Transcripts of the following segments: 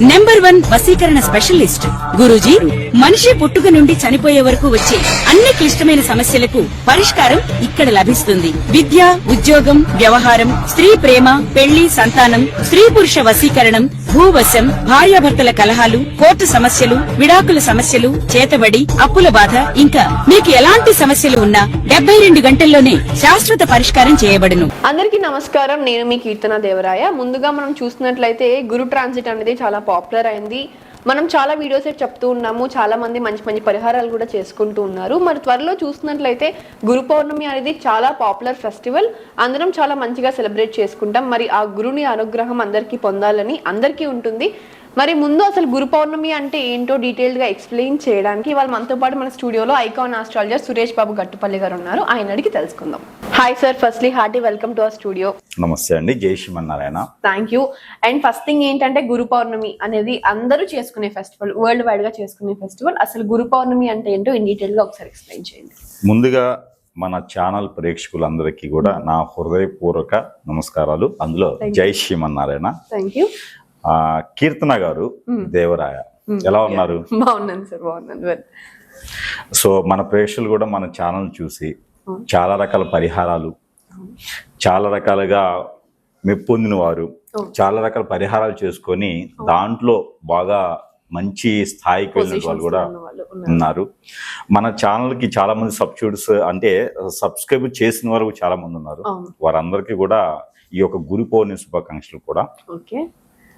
Number one వసీకరణ specialist Guruji మనిషి పుట్టుక నుండి చనిపోయే వరకు వచ్చే అన్ని క్లిష్టమైన సమస్యలకు పరిష్కారం ఇక్కడ లభిస్తుంది. విద్య ఉద్యోగం వ్యవహారం స్త్రీ ప్రేమ పెళ్ళి సంతానం స్త్రీ పురుష వసీకరణం భూవశం భార్యాభర్తల కలహాలు కోర్టు సమస్యలు విడాకుల సమస్యలు చేతబడి అప్పుల బాధ ఇంకా మీకు ఎలాంటి సమస్యలు ఉన్నా డెబ్బై రెండు గంటల్లోనే శాశ్వత పరిష్కారం చేయబడును. అందరికీ నమస్కారం. నేను మీ కీర్తన దేవరాయ. ముందుగా మనం చూసినట్లయితే గురు ట్రాన్సిట్ అనేది చాలా పాపులర్ అయింది. మనం చాలా వీడియోస్ చెప్తూ ఉన్నాము. చాలా మంది మంచి మంచి పరిహారాలు కూడా చేసుకుంటూ ఉన్నారు. మరి త్వరలో చూసినట్లయితే గురు పౌర్ణమి అనేది చాలా పాపులర్ ఫెస్టివల్. అందరం చాలా మంచిగా సెలబ్రేట్ చేసుకుంటాం. మరి ఆ గురుని అనుగ్రహం అందరికీ పొందాలని అందరికీ ఉంటుంది. మరి ముందు అసలు గురు పౌర్ణమి అంటే ఏంటో డీటెయిల్డ్గా ఎక్స్ప్లెయిన్ చేయడానికి వాళ్ళు మనతో పాటు మన స్టూడియోలో ఐకాన్ ఆస్ట్రాలజర్ సురేష్ బాబు గట్టుపల్లి గారు ఉన్నారు. ఆయన అడిగి తెలుసుకుందాం. Hi sir firstly hearty welcome to our studio నమస్తే అండి. జై Srimannarayana. Thank you and first thing ఏంటంటే గురు పౌర్ణమి అనేది అందరూ చేసుకునే ఫెస్టివల్ వరల్డ్ వైడ్గా చేసుకునే ఫెస్టివల్ అసలు గురు పౌర్ణమి అంటే ఏంటో ఇన్ డీటెయిల్గా ఒకసారి ఎక్స్ప్లెయిన్ చేయండి. ముందుగా మన ఛానల్ ప్రేక్షకులందరికీ కూడా నా హృదయపూర్వక నమస్కారాలు. అందులో జై శ్రీమన్నారాయణ. థ్యాంక్ యూ కీర్తన గారు దేవరాయ. ఎలా ఉన్నారు? బాగున్నాను సార్ బాగున్నాను. సో మన ప్రేక్షకులు కూడా మన ఛానల్ చూసి చాలా రకాల పరిహారాలు చాలా రకాలుగా మెప్పొందిన వారు చాలా రకాల పరిహారాలు చేసుకొని దాంట్లో బాగా మంచి స్థాయికి వెళ్ళిన వాళ్ళు కూడా ఉన్నారు. మన ఛానల్కి చాలా మంది సబ్స్టిట్యూట్స్ అంటే సబ్స్క్రైబ్ చేసిన వారు చాలా మంది ఉన్నారు. వారందరికీ కూడా ఈ యొక్క గురు పౌర్ణమి శుభాకాంక్షలు కూడా. ఓకే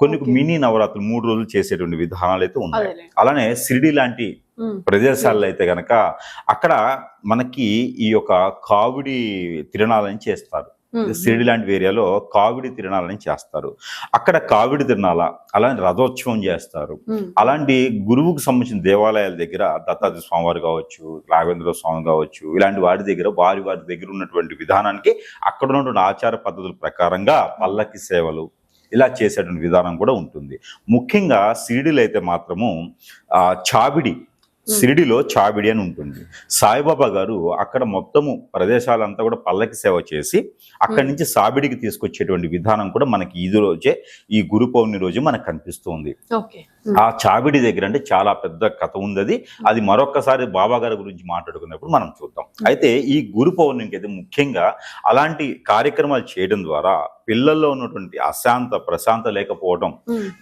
కొన్ని. మినీ నవరాత్రులు మూడు రోజులు చేసేటువంటి విధానాలు అయితే ఉన్నాయి. అలానే షిరిడి లాంటి ప్రదేశాల్లో అయితే గనక అక్కడ మనకి ఈ యొక్క కావిడి తిరణాలని చేస్తారు. షిరిడి లాంటి ఏరియాలో కావిడి తిరణాలని చేస్తారు. అక్కడ కావిడి తిరణాల అలానే రథోత్సవం చేస్తారు. అలాంటి గురువుకు సంబంధించిన దేవాలయాల దగ్గర దత్తాత్రేయ స్వామివారు కావచ్చు రాఘవేంద్ర స్వామి కావచ్చు ఇలాంటి వారి దగ్గర వారి వారి దగ్గర ఉన్నటువంటి విధానానికి అక్కడ ఉన్నటువంటి ఆచార పద్ధతుల ప్రకారంగా పల్లకి సేవలు ఇలా చేసేటువంటి విధానం కూడా ఉంటుంది. ముఖ్యంగా సిరిడిలో అయితే మాత్రము ఆ చాబిడి సిరిడిలో చాబిడి అని ఉంటుంది. సాయిబాబా గారు అక్కడ మొత్తము ప్రదేశాలంతా కూడా పల్లకి సేవ చేసి అక్కడి నుంచి సాబిడికి తీసుకొచ్చేటువంటి విధానం కూడా మనకి ఈ రోజే ఈ గురు పౌర్ణమి రోజు మనకు కనిపిస్తుంది ఓకే. ఆ చాబిడి దగ్గర అంటే చాలా పెద్ద కథ ఉంది అది అది మరొక్కసారి బాబా గారి గురించి మాట్లాడుకున్నప్పుడు మనం చూద్దాం. అయితే ఈ గురు పౌర్ణమికి అయితే ముఖ్యంగా అలాంటి కార్యక్రమాలు చేయడం ద్వారా పిల్లల్లో ఉన్నటువంటి అశాంత ప్రశాంత లేకపోవడం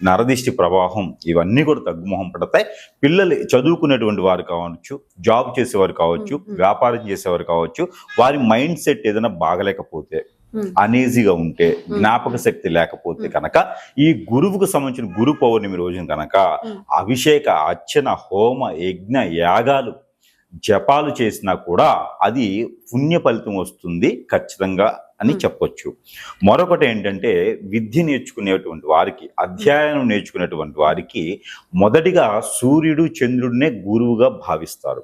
నరదిష్టి ప్రవాహం ఇవన్నీ కూడా తగ్గుముఖం పడతాయి. పిల్లలు చదువుకునేటువంటి వారు కావచ్చు జాబ్ చేసేవారు కావచ్చు. వ్యాపారం చేసేవారు కావచ్చు వారి మైండ్ సెట్ ఏదైనా బాగలేకపోతే అనీజీగా ఉంటే జ్ఞాపక శక్తి లేకపోతే కనుక ఈ గురువుకు సంబంధించిన గురు పౌర్ణమి రోజున కనుక. అభిషేక అర్చన హోమ యజ్ఞ యాగాలు జపాలు చేసినా కూడా అది పుణ్య ఫలితం వస్తుంది ఖచ్చితంగా అని. చెప్పొచ్చు. మరొకటి ఏంటంటే విద్య నేర్చుకునేటువంటి వారికి అధ్యయనం నేర్చుకునేటువంటి వారికి మొదటిగా సూర్యుడు చంద్రుడినే గురువుగా భావిస్తారు.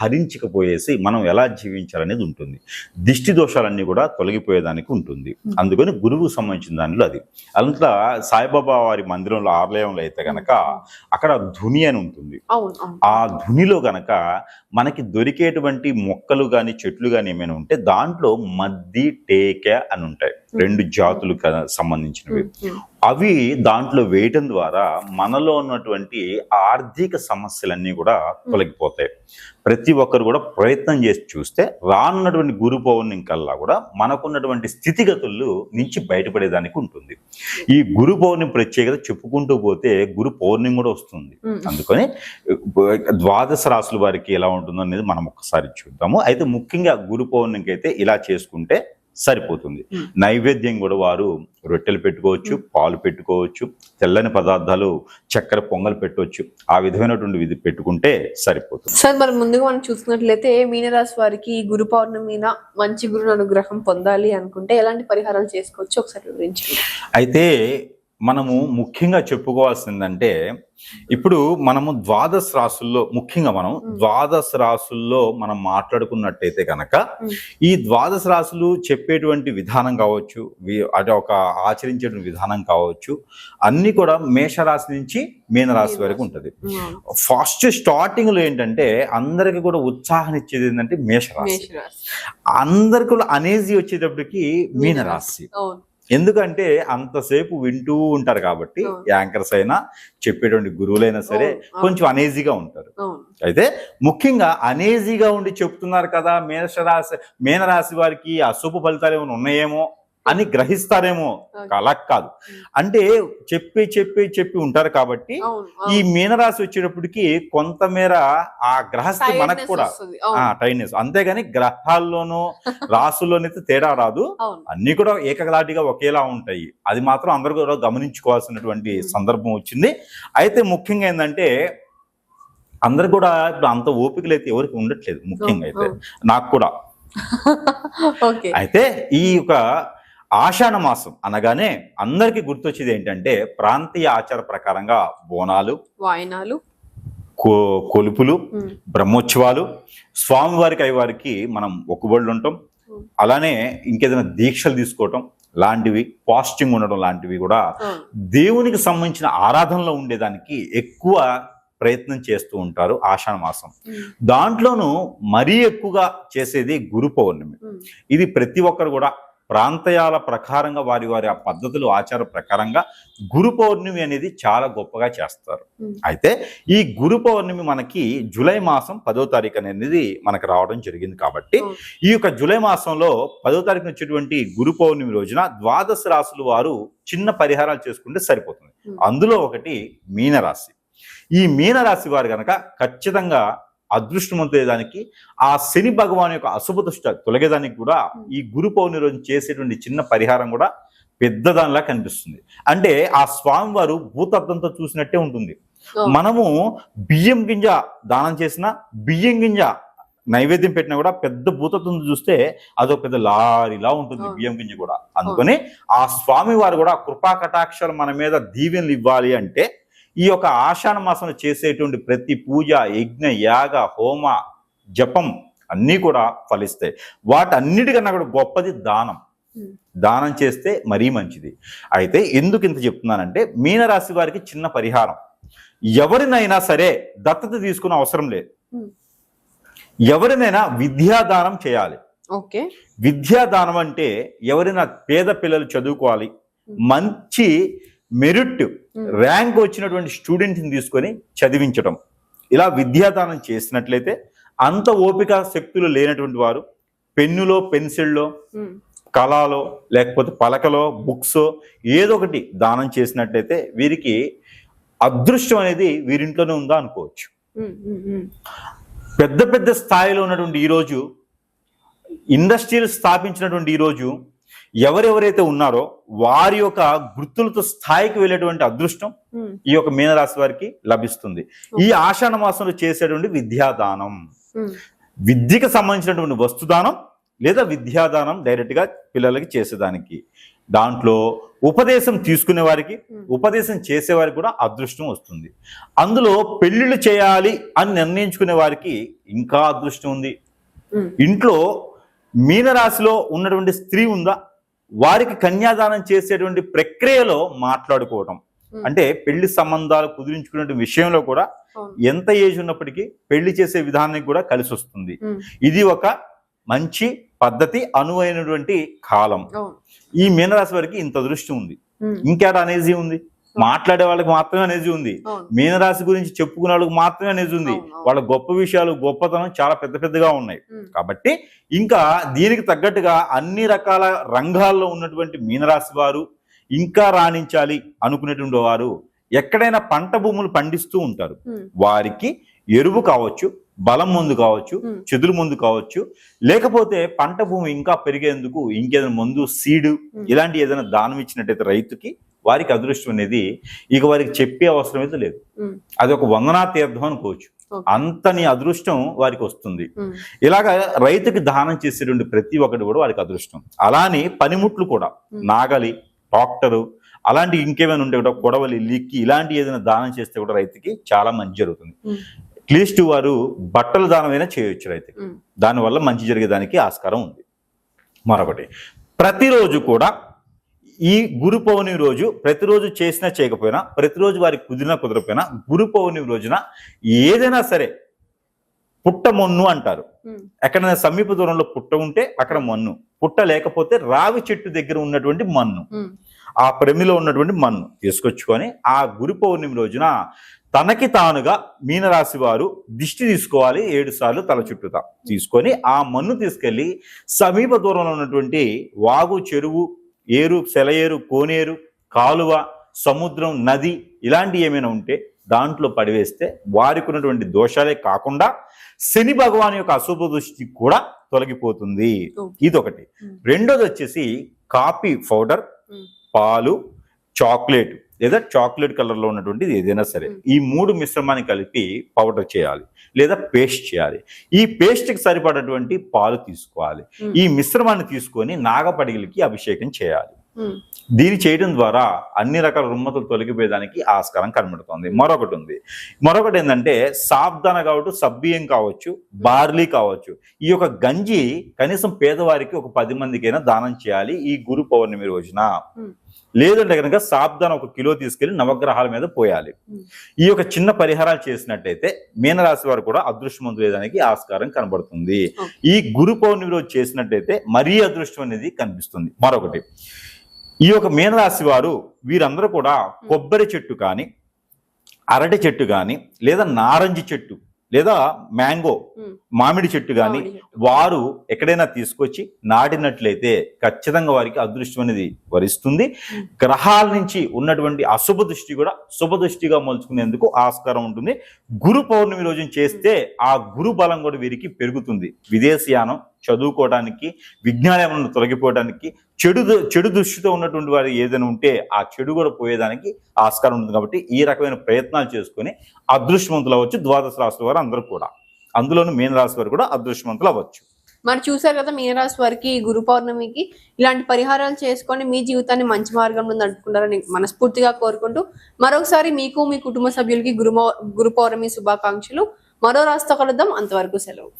హరించకపోయేసి మనం ఎలా జీవించాలనేది ఉంటుంది. దిష్టి దోషాలన్నీ కూడా తొలగిపోయేదానికి ఉంటుంది. అందుకని గురువు సంబంధించిన దానిలో అది. అంతా సాయిబాబా వారి మందిరంలో ఆలయంలో అయితే గనక అక్కడ ధుని అని ఉంటుంది. ఆ ధునిలో గనక మనకి దొరికేటువంటి మొక్కలు కానీ చెట్లు కానీ ఏమైనా ఉంటే దాంట్లో మద్ది టేక అని ఉంటాయి. రెండు జాతులు క- సంబంధించినవి. అవి దాంట్లో వేయటం ద్వారా మనలో ఉన్నటువంటి ఆర్థిక సమస్యలన్నీ కూడా తొలగిపోతాయి. ప్రతి ఒక్కరు కూడా ప్రయత్నం చేసి చూస్తే రానున్నటువంటి గురు పౌర్ణమి కల్లా కూడా మనకున్నటువంటి స్థితిగతులు నుంచి బయటపడేదానికి ఉంటుంది. ఈ గురు పౌర్ణమి ప్రత్యేకత చెప్పుకుంటూ పోతే గురు పౌర్ణమి కూడా వస్తుంది. అందుకని ద్వాదశ రాసుల వారికి ఎలా ఉంటుందో అనేది మనం ఒక్కసారి చూద్దాము. అయితే ముఖ్యంగా గురు పౌర్ణమికి అయితే ఇలా చేసుకుంటే సరిపోతుంది. నైవేద్యం కూడా వారు రొట్టెలు పెట్టుకోవచ్చు పాలు పెట్టుకోవచ్చు తెల్లని పదార్థాలు చక్కెర పొంగల్ పెట్టవచ్చు ఆ విధమైనటువంటి విధి పెట్టుకుంటే సరిపోతుంది. సార్ మరి ముందుగా మనం చూసుకున్నట్లయితే మీనరాశి వారికి ఈ గురు పౌర్ణమిన మంచి గురుని అనుగ్రహం పొందాలి అనుకుంటే ఎలాంటి పరిహారాలు చేసుకోవచ్చు? ఒకసారి వివరించండి. అయితే మనము ముఖ్యంగా చెప్పుకోవాల్సిందంటే ఇప్పుడు మనము ద్వాదశ రాసుల్లో ముఖ్యంగా మనం. ద్వాదశ రాసుల్లో మనం మాట్లాడుకున్నట్టయితే కనుక. ఈ ద్వాదశ రాసులు చెప్పేటువంటి విధానం కావచ్చు అంటే ఒక ఆచరించేటువంటి విధానం కావచ్చు అన్ని కూడా మేషరాశి నుంచి మీనరాశి వరకు ఉంటది. ఫస్ట్ స్టార్టింగ్లో ఏంటంటే అందరికి కూడా ఉత్సాహం ఇచ్చేది ఏంటంటే మేషరాశి. అందరికి కూడా అనేజీ వచ్చేటప్పటికి మీనరాశి. ఎందుకంటే అంతసేపు వింటూ ఉంటారు కాబట్టి. యాంకర్స్ అయినా చెప్పేటువంటి గురువులైనా సరే. కొంచెం అనేజీగా ఉంటారు అయితే ముఖ్యంగా అనేజీగా ఉండి చెప్తున్నారు కదా మేషరాశి మీనరాశి వారికి అశుభ ఫలితాలు ఏమైనా ఉన్నాయేమో అని గ్రహిస్తారేమో అలా కాదు. అంటే చెప్పి చెప్పి చెప్పి ఉంటారు కాబట్టి ఈ మీనరాశి వచ్చేటప్పటికి కొంతమేర ఆ గ్రహస్థి మనకు కూడా టైనెస్ అంతేగాని గ్రహాల్లోనూ రాసుల్లోనైతే తేడా రాదు. అన్ని కూడా ఏకలాటిగా ఒకేలా ఉంటాయి. అది మాత్రం అందరూ కూడా గమనించుకోవాల్సినటువంటి సందర్భం వచ్చింది. అయితే ముఖ్యంగా ఏంటంటే అందరు కూడా ఇప్పుడు అంత ఓపికలు అయితే ఎవరికి ఉండట్లేదు ముఖ్యంగా అయితే. నాకు కూడా. అయితే ఈ యొక్క ఆషాఢ మాసం అనగానే అందరికీ గుర్తొచ్చేది ఏంటంటే ప్రాంతీయ ఆచార ప్రకారంగా బోనాలు వాయనాలు కో- కొలుపులు బ్రహ్మోత్సవాలు. స్వామివారికి అయ్యవారికి మనం ఒక్కుబడులు ఉంటాం. అలానే ఇంకేదైనా దీక్షలు తీసుకోవటం లాంటివి పాస్టింగ్ ఉండడం లాంటివి కూడా దేవునికి సంబంధించిన ఆరాధనలో ఉండేదానికి ఎక్కువ ప్రయత్నం చేస్తూ ఉంటారు ఆషాఢ మాసం. దాంట్లోనూ మరీ ఎక్కువగా చేసేది గురు పౌర్ణమి. ఇది ప్రతి ఒక్కరు కూడా ప్రాంతయాల ప్రకారంగా వారి వారి ఆ పద్ధతులు ఆచార ప్రకారంగా గురు పౌర్ణమి అనేది చాలా గొప్పగా చేస్తారు. అయితే ఈ గురు పౌర్ణమి మనకి జూలై మాసం పదో తారీఖు అనేది మనకు రావడం జరిగింది కాబట్టి. ఈ యొక్క జూలై మాసంలో పదో తారీఖున వచ్చేటువంటి గురు పౌర్ణమి రోజున ద్వాదశ రాశులు వారు చిన్న పరిహారాలు చేసుకుంటే సరిపోతుంది. అందులో ఒకటి మీనరాశి ఈ మీనరాశి వారు గనక ఖచ్చితంగా అదృష్టవంతేదానికి ఆ శని భగవాన్ యొక్క అశుభ దృష్ట తొలగేదానికి కూడా ఈ గురు పౌర్ణమి రోజు చేసేటువంటి చిన్న పరిహారం కూడా పెద్ద దానిలా కనిపిస్తుంది. అంటే ఆ స్వామివారు భూతత్వంతో చూసినట్టే ఉంటుంది. మనము బియ్యం గింజ దానం చేసిన బియ్యం గింజ నైవేద్యం పెట్టినా కూడా పెద్ద భూతత్వం చూస్తే అదొక పెద్ద లారీలా ఉంటుంది. బియ్యం గింజ కూడా. అందుకని ఆ స్వామి వారు కూడా కృపా కటాక్షాలు మన మీద దీవెనలు ఇవ్వాలి అంటే ఈ యొక్క ఆషాఢ మాసంలో చేసేటువంటి ప్రతి పూజ యజ్ఞ యాగ హోమ జపం అన్నీ కూడా ఫలిస్తాయి. వాటన్నిటికన్నా కూడా గొప్పది దానం. దానం చేస్తే మరీ మంచిది. అయితే ఎందుకు ఇంత చెప్తున్నానంటే మీనరాశి వారికి చిన్న పరిహారం. ఎవరినైనా సరే దత్తత తీసుకునే అవసరం లేదు. ఎవరినైనా విద్యాదానం చేయాలి. ఓకే. విద్యాదానం అంటే ఎవరైనా పేద పిల్లలు చదువుకోవాలి. మంచి మెరిట్ ర్యాంక్ వచ్చినటువంటి స్టూడెంట్ని తీసుకొని చదివించడం ఇలా విద్యాదానం చేసినట్లయితే అంత ఓపిక శక్తులు లేనటువంటి వారు పెన్నులో పెన్సిల్లో కళలో లేకపోతే పలకలో బుక్స్ ఏదో ఒకటి దానం చేసినట్లయితే వీరికి అదృష్టం అనేది వీరింట్లోనే ఉందా అనుకోవచ్చు. పెద్ద పెద్ద స్థాయిలో ఉన్నటువంటి ఈరోజు ఇండస్ట్రీలు స్థాపించినటువంటి ఈరోజు ఎవరెవరైతే ఉన్నారో వారి యొక్క గుర్తులతో స్థాయికి వెళ్ళేటువంటి అదృష్టం ఈ యొక్క మీనరాశి వారికి లభిస్తుంది. ఈ ఆషాఢ మాసంలో చేసేటువంటి విద్యాదానం. విద్యకు సంబంధించినటువంటి వస్తుదానం లేదా విద్యాదానం డైరెక్ట్గా పిల్లలకి చేసేదానికి. దాంట్లో ఉపదేశం తీసుకునే వారికి ఉపదేశం చేసే వారికి కూడా అదృష్టం వస్తుంది. అందులో పెళ్ళిళ్ళు చేయాలి అని నిర్ణయించుకునే వారికి ఇంకా అదృష్టం ఉంది. ఇంట్లో మీనరాశిలో ఉన్నటువంటి స్త్రీ ఉందా? వారికి కన్యాదానం చేసేటువంటి ప్రక్రియలో మాట్లాడుకోవటం. Hmm. అంటే పెళ్ళి సంబంధాలు కుదిరించుకునే విషయంలో కూడా. ఎంత ఏజ్ ఉన్నప్పటికీ పెళ్ళి చేసే విధానానికి కూడా కలిసి వస్తుంది ఇది ఒక మంచి పద్ధతి అనువైనటువంటి కాలం. ఈ మీనరాశి వారికి ఇంత దృష్టి ఉంది. ఇంకేట అనేజీ ఉంది? మాట్లాడే వాళ్ళకి మాత్రమే అనేజీ ఉంది. మీనరాశి గురించి చెప్పుకునే వాళ్ళకి మాత్రమే అనేది ఉంది. వాళ్ళ గొప్ప విషయాలు గొప్పతనం చాలా పెద్ద పెద్దగా ఉన్నాయి కాబట్టి ఇంకా దీనికి తగ్గట్టుగా అన్ని రకాల రంగాల్లో ఉన్నటువంటి మీనరాశి వారు ఇంకా రాణించాలి అనుకునేటువంటి వారు ఎక్కడైనా పంట భూములు పండిస్తూ ఉంటారు వారికి ఎరువు కావచ్చు బలం మందు కావచ్చు. చెదురు మందు కావచ్చు లేకపోతే పంట భూమి ఇంకా పెరిగేందుకు ఇంకేదైనా మందు సీడు. ఇలాంటి ఏదైనా దానం ఇచ్చినట్టయితే రైతుకి వారికి అదృష్టం అనేది ఇక వారికి చెప్పే అవసరం అయితే లేదు. అది ఒక వందనా తీర్థం అనుకోవచ్చు. అంతని అదృష్టం వారికి వస్తుంది. ఇలాగ రైతుకి దానం చేసేటువంటి ప్రతి ఒక్కటి కూడా వారికి అదృష్టం. అలానే పనిముట్లు కూడా. నాగలి ట్రాక్టరు అలాంటి ఇంకేమైనా ఉంటే కూడా కొడవలి లిక్కి ఇలాంటి ఏదైనా దానం చేస్తే కూడా రైతుకి చాలా మంచి జరుగుతుంది. అట్లీస్ట్ వారు బట్టల దానమైనా చేయొచ్చు రైతుకి. దానివల్ల మంచి జరిగేదానికి ఆస్కారం ఉంది. మరొకటి ప్రతిరోజు కూడా ఈ గురు పౌర్ణమి రోజు ప్రతిరోజు చేసినా చేయకపోయినా ప్రతిరోజు వారికి కుదిరినా కుదరకపోయినా గురు పౌర్ణమి రోజున ఏదైనా సరే పుట్ట మొన్ను అంటారు. ఎక్కడైనా సమీప దూరంలో పుట్ట ఉంటే అక్కడ మన్ను. పుట్ట లేకపోతే రావి చెట్టు దగ్గర ఉన్నటువంటి మన్ను. ఆ ప్రమిలో ఉన్నటువంటి మన్ను తీసుకొచ్చుకొని ఆ గురు పౌర్ణమి రోజున తనకి తానుగా మీనరాశి వారు దిష్టి తీసుకోవాలి ఏడు సార్లు తల చుట్టూతా. తీసుకొని ఆ మన్ను తీసుకెళ్ళి సమీప దూరంలో ఉన్నటువంటి వాగు చెరువు ఏరు సెలయేరు కోనేరు కాలువ సముద్రం నది ఇలాంటి ఏమైనా ఉంటే దాంట్లో పడివేస్తే వారికి ఉన్నటువంటి దోషాలే కాకుండా శని భగవాన్ యొక్క అశుభ దృష్టి కూడా తొలగిపోతుంది. ఇదొకటి Hmm. రెండోది వచ్చేసి కాఫీ పౌడర్ పాలు చాక్లెట్ లేదా చాక్లెట్ కలర్లో ఉన్నటువంటిది ఏదైనా సరే. ఈ మూడు మిశ్రమాన్ని కలిపి పౌడర్ చేయాలి లేదా పేస్ట్ చేయాలి. ఈ పేస్ట్కి సరిపడటువంటి పాలు తీసుకోవాలి. ఈ మిశ్రమాన్ని తీసుకొని నాగపడిగలకి అభిషేకం చేయాలి. దీన్ని చేయడం ద్వారా అన్ని రకాల రుమ్మతులు తొలగిపోయేదానికి ఆస్కారం కనబడుతుంది. మరొకటి ఉంది. మరొకటి ఏంటంటే సాబ్దాన కావచ్చు సబ్బియం కావచ్చు బార్లీ కావచ్చు. ఈ యొక్క గంజి కనీసం పేదవారికి ఒక పది మందికైనా దానం చేయాలి ఈ గురు పౌర్ణమి రోజున. లేదంటే కనుక సాబ్దాన ఒక కిలో తీసుకెళ్ళి నవగ్రహాల మీద పోయాలి. ఈ యొక్క చిన్న పరిహారాలు చేసినట్టయితే మీనరాశి వారు కూడా అదృష్టవంతులేదానికి ఆస్కారం కనబడుతుంది. ఈ గురు పౌర్ణమి రోజు చేసినట్టయితే మరీ అదృష్టం అనేది కనిపిస్తుంది మరొకటి ఈ యొక్క మీనరాశి వారు వీరందరూ కూడా కొబ్బరి చెట్టు కానీ అరటి చెట్టు కానీ లేదా నారంజి చెట్టు లేదా మ్యాంగో మామిడి చెట్టు కానీ. వారు ఎక్కడైనా తీసుకొచ్చి నాటినట్లయితే ఖచ్చితంగా వారికి అదృష్టం అనేది వరిస్తుంది. గ్రహాల నుంచి ఉన్నటువంటి అశుభ దృష్టి కూడా శుభ దృష్టిగా మలుచుకునేందుకు ఆస్కారం ఉంటుంది గురు పౌర్ణమి రోజున చేస్తే ఆ గురు బలం కూడా వీరికి పెరుగుతుంది విదేశీయానం చదువుకోవడానికి విజ్ఞానం తొలగిపోవడానికి చెడు దు- చెడు దృష్టితో ఉన్నటువంటి వారు ఏదైనా ఉంటే ఆ చెడు కూడా పోయేదానికి ఆస్కారం ఉంటుంది కాబట్టి ఈ రకమైన ప్రయత్నాలు చేసుకొని అదృష్టవంతులు అవ్వచ్చు ద్వాదశ రాశి వారు అందరూ కూడా. అందులోనూ మీన రాశి వారు కూడా అదృష్టవంతులు అవ్వచ్చు. మరి చూసారు కదా మీనరాశి వారికి గురు పౌర్ణమికి ఇలాంటి పరిహారాలు చేసుకొని మీ జీవితాన్ని మంచి మార్గంలో నడుపుకుంటారని మనస్ఫూర్తిగా కోరుకుంటూ మరొకసారి మీకు మీ కుటుంబ సభ్యులకి గురు గురు పౌర్ణమి శుభాకాంక్షలు. మరో రాస్త కలుద్దాం. అంతవరకు సెలవు.